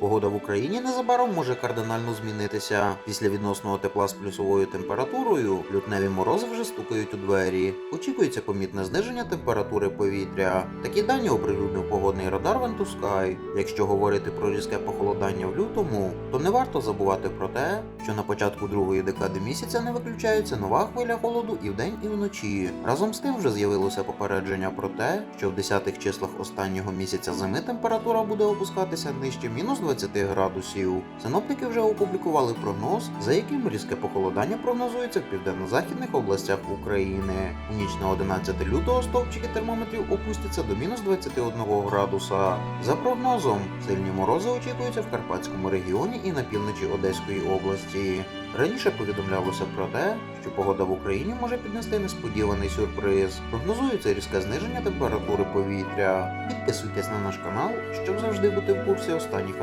Погода в Україні незабаром може кардинально змінитися. Після відносного тепла з плюсовою температурою лютневі морози вже стукають у двері. Очікується помітне зниження температури повітря. Такі дані оприлюднив погодний радар Ventusky. Якщо говорити про різке похолодання в лютому, то не варто забувати про те, що на початку другої декади місяця не виключається нова хвиля холоду і вдень, і вночі. Разом з тим вже з'явилося попередження про те, що в десятих числах останнього місяця зими температура буде опускатися нижче мінус 20 градусів. Синоптики вже опублікували прогноз, за яким різке похолодання прогнозується в південно-західних областях України. У ніч на 11 лютого стовпчики термометрів опустяться до мінус 21 градуса. За прогнозом, сильні морози очікуються в Карпатському регіоні і на півночі Одеської області. Раніше повідомлялося про те, що погода в Україні може піднести несподіваний сюрприз. Прогнозується різке зниження температури повітря. Підписуйтесь на наш канал, щоб завжди бути в курсі останніх